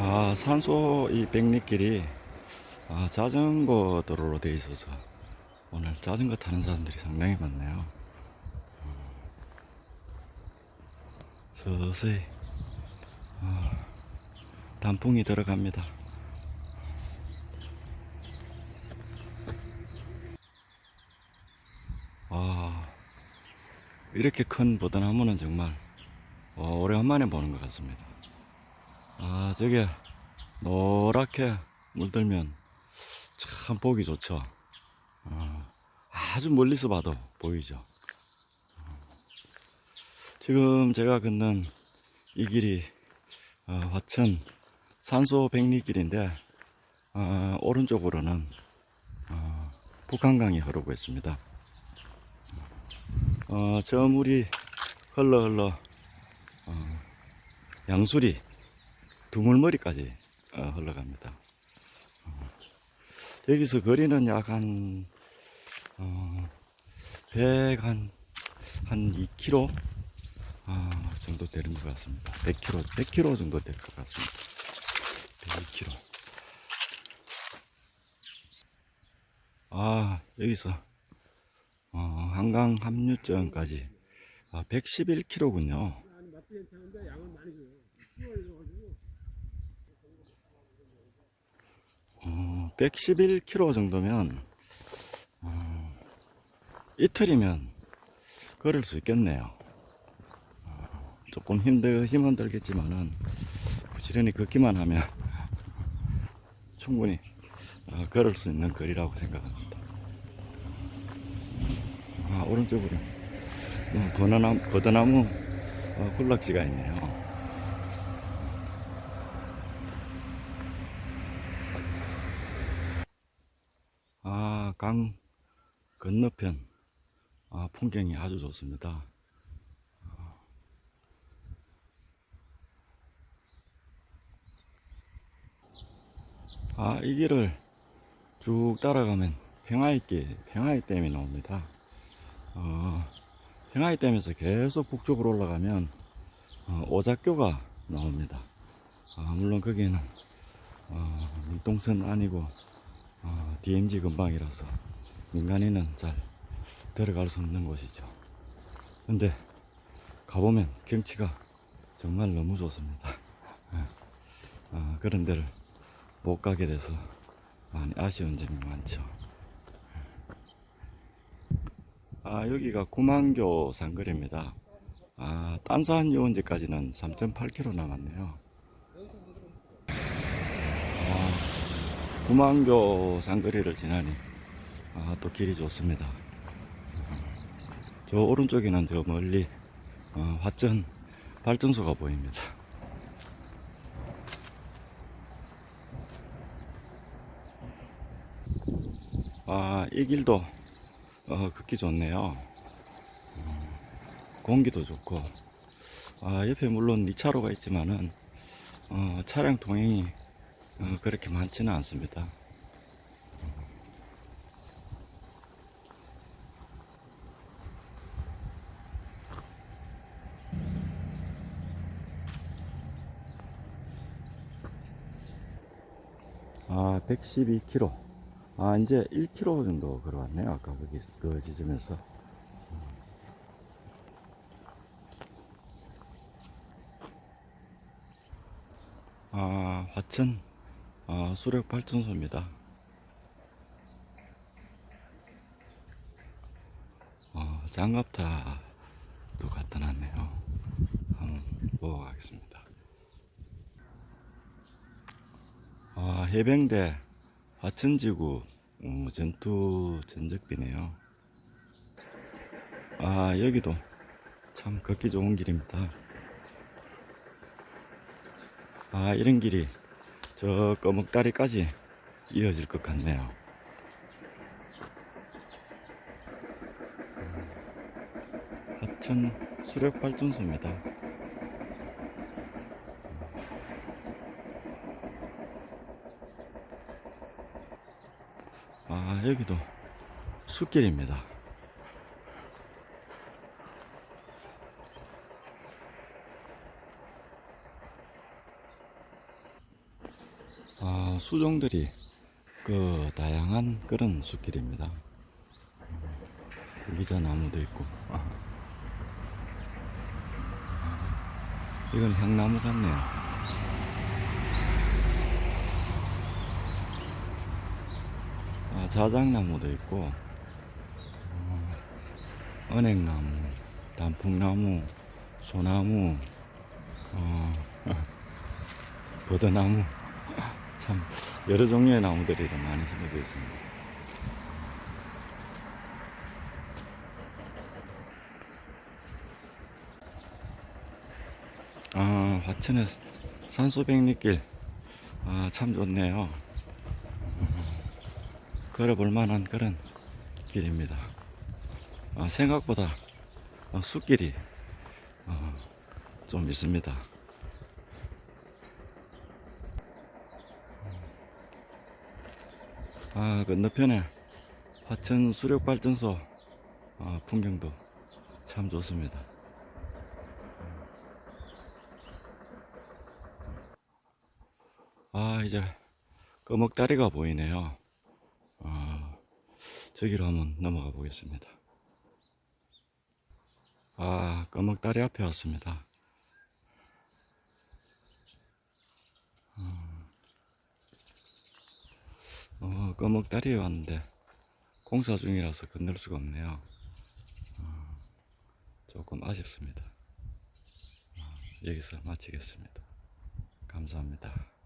아, 산소 이 백리길이 아, 자전거 도로로 되어 있어서 오늘 자전거 타는 사람들이 상당히 많네요. 어, 서서히 아, 단풍이 들어갑니다. 아, 이렇게 큰 보드나무는 정말 어, 오래간만에 보는 것 같습니다. 아, 저게 노랗게 물들면 참 보기 좋죠. 어, 아주 멀리서 봐도 보이죠. 어, 지금 제가 걷는 이 길이 어, 화천 산소 백리길인데 어, 오른쪽으로는 어, 북한강이 흐르고 있습니다. 어, 저 물이 흘러 흘러 어, 양수리 두물머리까지 어, 흘러갑니다. 어, 여기서 거리는 약한 어, 100, 한, 한 2km 어, 정도 되는 것 같습니다. 100km, 100km 정도 될 것 같습니다. 102km. 아, 여기서 어, 한강 합류점까지 아, 111km군요. 아니 맛도 괜찮은데 양은 많이 줘요. 10월이 어가지고 어, 111km 정도면 어, 이틀이면 걸을 수 있겠네요. 어, 조금 힘들 힘은 들겠지만은 부지런히 걷기만 하면 충분히 어, 걸을 수 있는 거리라고 생각합니다. 아, 오른쪽으로 버드나무 어, 군락지가 있네요. 아, 강 건너편 아, 풍경이 아주 좋습니다. 아, 이 길을 쭉 따라가면 평화의길, 평화의댐이 나옵니다. 어, 평화의댐에서 계속 북쪽으로 올라가면 어, 오작교가 나옵니다. 아, 물론 거기는 어, 밀동선 아니고 어, DMZ 근방이라서 민간인은 잘 들어갈 수 없는 곳이죠. 근데 가보면 경치가 정말 너무 좋습니다. 예. 어, 그런 데를 못 가게 돼서 많이 아쉬운 점이 많죠. 아, 여기가 구만교 상거리입니다. 아, 딴산 유원지까지는 3.8km 남았네요. 아, 구만교 상거리를 지나니 아, 또 길이 좋습니다. 저 오른쪽에는 저 멀리 어, 화천 발전소가 보입니다. 아, 이 길도 어, 걷기 좋네요. 어, 공기도 좋고, 아, 옆에 물론 2차로가 있지만은 어, 차량 통행이 어, 그렇게 많지는 않습니다. 아, 112km. 아, 이제 1km 정도 걸어왔네요. 아까 거기, 그 지점에서. 아, 화천, 아, 수력 발전소입니다. 어, 장갑차도 갖다 놨네요. 한번 보고 가겠습니다. 아, 해병대 화천지구 어, 전투 전적비네요. 아, 여기도 참 걷기 좋은 길입니다. 아, 이런 길이 저 꺼먹다리까지 이어질 것 같네요. 음, 하천 수력 발전소입니다. 아, 여기도 숲길입니다. 아, 수종들이 그 다양한 그런 숲길입니다. 의자 나무도 있고. 아. 이건 향나무 같네요. 자작나무도 있고, 어, 은행나무, 단풍나무, 소나무, 어, 버드나무, 참 여러 종류의 나무들이 많이 심어져 있습니다. 아, 화천의 산소백리길. 아, 참 좋네요. 음, 걸어볼 만한 그런 길입니다. 아, 생각보다 어, 숲길이 어, 좀 있습니다. 아, 건너편에 화천 수력발전소 어, 풍경도 참 좋습니다. 아, 이제 꺼먹다리가 보이네요. 아, 저기로 한번 넘어가 보겠습니다. 아, 꺼먹다리 앞에 왔습니다. 어, 꺼먹다리에 왔는데 공사 중이라서 건널 수가 없네요. 어, 조금 아쉽습니다. 어, 여기서 마치겠습니다. 감사합니다.